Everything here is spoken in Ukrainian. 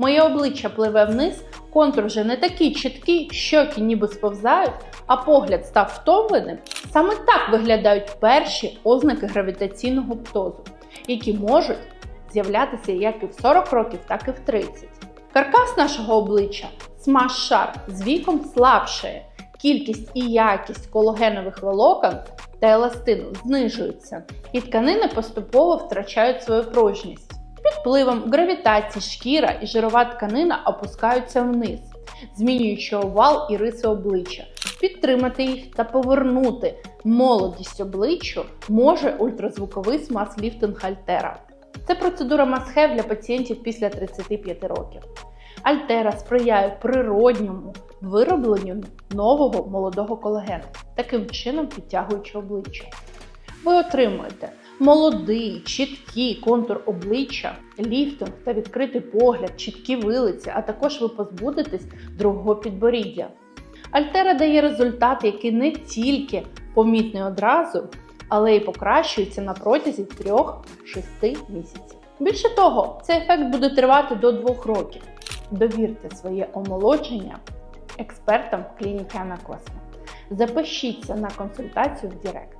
Моє обличчя пливе вниз, контур вже не такий чіткий, щоки ніби сповзають, а погляд став втомленим. Саме так виглядають перші ознаки гравітаційного птозу, які можуть з'являтися як і в 40 років, так і в 30. Каркас нашого обличчя смаш-шар з віком слабшає. Кількість і якість колагенових волокон та еластину знижуються, і тканини поступово втрачають свою пружність. Під впливом гравітації шкіра і жирова тканина опускаються вниз, змінюючи овал і риси обличчя. Підтримати їх та повернути молодість обличчю може ультразвуковий смаз-ліфтинг Альтера. Це процедура масхев для пацієнтів після 35 років. Альтера сприяє природньому виробленню нового молодого колагену, таким чином підтягуючи обличчя. Ви отримуєте молодий, чіткий контур обличчя, ліфтинг та відкритий погляд, чіткі вилиці, а також ви позбудетесь другого підборіддя. Альтера дає результат, який не тільки помітний одразу, але й покращується на протязі 3-6 місяців. Більше того, цей ефект буде тривати до 2 років. Довірте своє омолодження експертам клініки Анакосмо. Запишіться на консультацію в Директ.